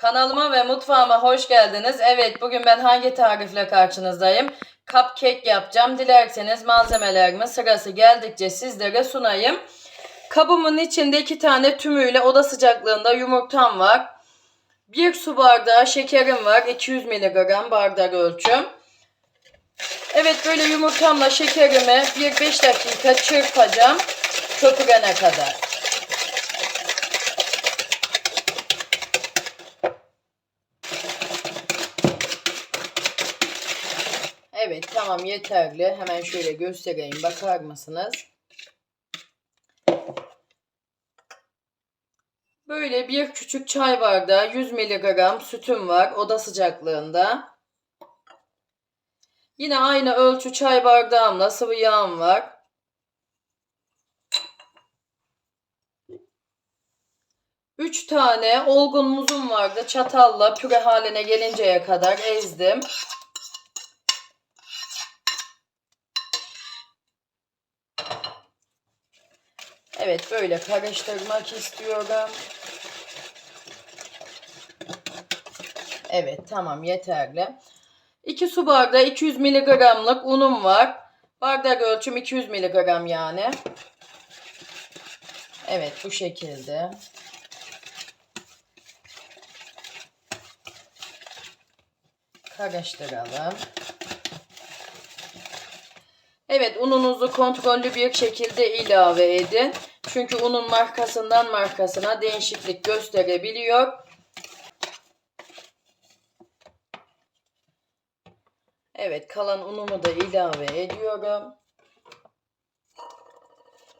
Kanalıma ve mutfağıma hoş geldiniz. Evet bugün ben hangi tarifle karşınızdayım? Cupcake yapacağım. Dilerseniz malzemelerimi sırası geldikçe sizlere sunayım. Kabımın içinde iki tane tümüyle oda sıcaklığında yumurtam var. Bir su bardağı şekerim var. 200 mg bardak ölçüm. Evet böyle yumurtamla şekerimi bir 5 dakika çırpacağım. Köpürene kadar. Evet tamam yeterli. Hemen şöyle göstereyim. Bakar mısınız? Böyle bir küçük çay bardağı 100 mg sütüm var oda sıcaklığında. Yine aynı ölçü çay bardağımla sıvı yağım var. Üç tane olgun muzum vardı. Çatalla püre haline gelinceye kadar ezdim. Evet böyle karıştırmak istiyorum. Evet tamam yeterli. 2 su bardağı 200 mg'lık unum var. Bardak ölçüm 200 mg yani. Evet bu şekilde. Karıştıralım. Evet ununuzu kontrollü bir şekilde ilave edin. Çünkü unun markasından markasına değişiklik gösterebiliyor. Evet kalan unumu da ilave ediyorum.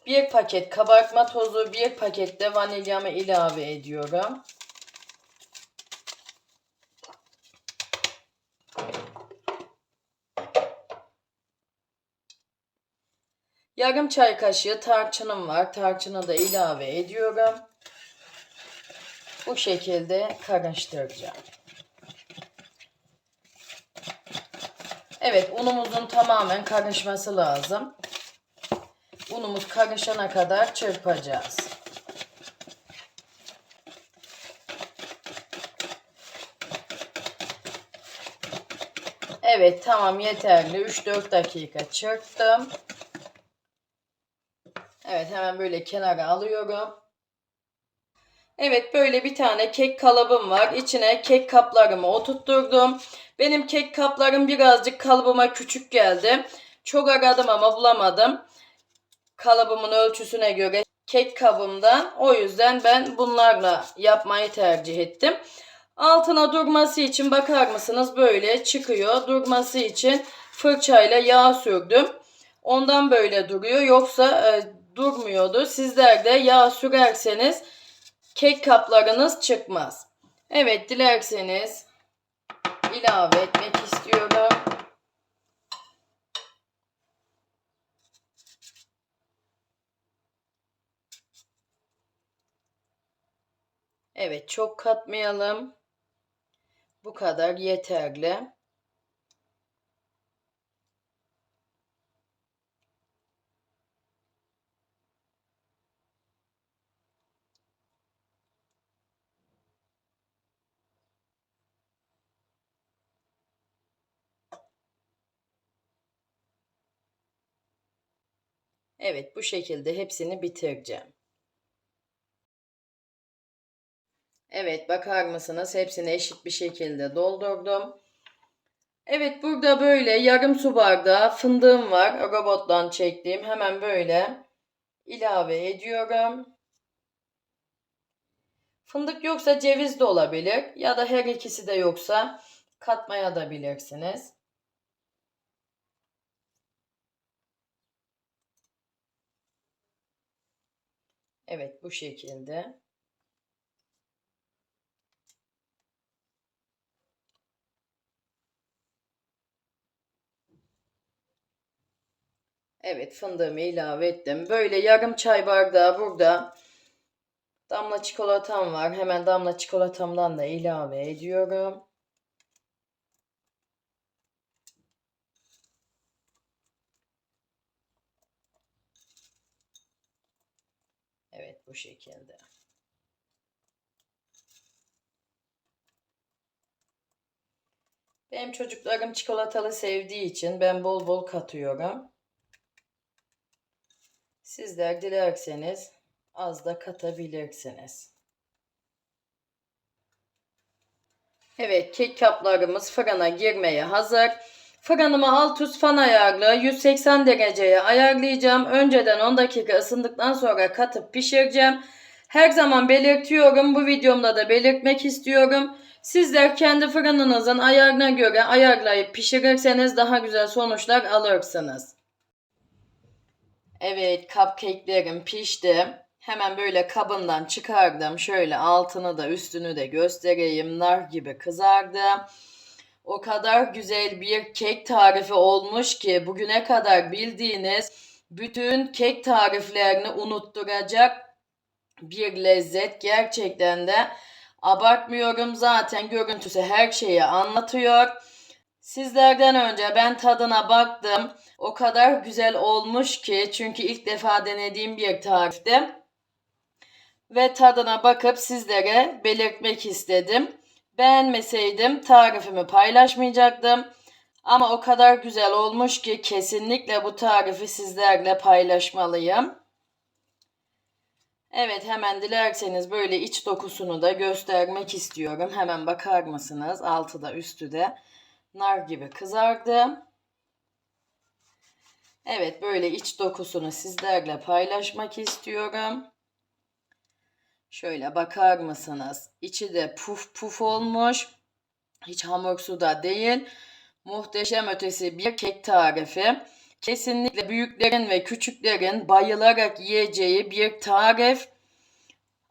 Bir paket kabartma tozu, bir paket de vanilyamı ilave ediyorum. Yarım çay kaşığı tarçınım var. Tarçını da ilave ediyorum. Bu şekilde karıştıracağım. Evet unumuzun tamamen karışması lazım. Unumuz karışana kadar çırpacağız. Evet tamam yeterli. 3-4 dakika çırptım. Evet hemen böyle kenara alıyorum. Evet böyle bir tane kek kalıbım var. İçine kek kaplarımı oturtturdum. Benim kek kaplarım birazcık kalıbıma küçük geldi. Çok aradım ama bulamadım. Kalıbımın ölçüsüne göre kek kabımdan. O yüzden ben bunlarla yapmayı tercih ettim. Altına durması için bakar mısınız böyle çıkıyor. Durması için fırçayla yağ sürdüm. Ondan böyle duruyor. Yoksa e, durmuyordu. Sizler de yağ sürerseniz kek kaplarınız çıkmaz. Evet dilerseniz ilave etmek istiyorum. Evet çok katmayalım. Bu kadar yeterli. Evet bu şekilde hepsini bitireceğim. Evet bakar mısınız hepsini eşit bir şekilde doldurdum. Evet burada böyle yarım su bardağı fındığım var. Robottan çektiğim hemen böyle ilave ediyorum. Fındık yoksa ceviz de olabilir ya da her ikisi de yoksa katmaya da bilirsiniz. Evet bu şekilde. Evet fındığımı ilave ettim. Böyle yarım çay bardağı burada damla çikolatam var. Hemen damla çikolatamdan da ilave ediyorum. bu şekilde. Benim çocuklarım çikolatalı sevdiği için ben bol bol katıyorum. Sizler dilerseniz az da katabilirsiniz. Evet kek kaplarımız fırına girmeye hazır. Fırınımı alt üst fan ayarlı 180 dereceye ayarlayacağım. Önceden 10 dakika ısındıktan sonra katıp pişireceğim. Her zaman belirtiyorum. Bu videomda da belirtmek istiyorum. Sizler kendi fırınınızın ayarına göre ayarlayıp pişirirseniz daha güzel sonuçlar alırsınız. Evet cupcake'lerim pişti. Hemen böyle kabından çıkardım. Şöyle altını da üstünü de göstereyim. Nar gibi kızardı. O kadar güzel bir kek tarifi olmuş ki bugüne kadar bildiğiniz bütün kek tariflerini unutturacak bir lezzet. Gerçekten de abartmıyorum zaten görüntüsü her şeyi anlatıyor. Sizlerden önce ben tadına baktım. O kadar güzel olmuş ki çünkü ilk defa denediğim bir tarifti. Ve tadına bakıp sizlere belirtmek istedim. Beğenmeseydim tarifimi paylaşmayacaktım. Ama o kadar güzel olmuş ki kesinlikle bu tarifi sizlerle paylaşmalıyım. Evet hemen dilerseniz böyle iç dokusunu da göstermek istiyorum. Hemen bakar mısınız? Altı da üstü de nar gibi kızardı. Evet böyle iç dokusunu sizlerle paylaşmak istiyorum. Şöyle bakar mısınız? İçi de puf puf olmuş. Hiç hamursu da değil. Muhteşem ötesi bir kek tarifi. Kesinlikle büyüklerin ve küçüklerin bayılarak yiyeceği bir tarif.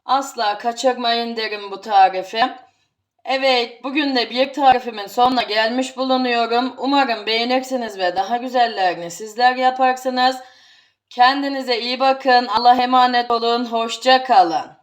Asla kaçırmayın derim bu tarifi. Evet, bugün de bir tarifimin sonuna gelmiş bulunuyorum. Umarım beğenirsiniz ve daha güzellerini sizler yaparsınız. Kendinize iyi bakın. Allah emanet olun. Hoşça kalın.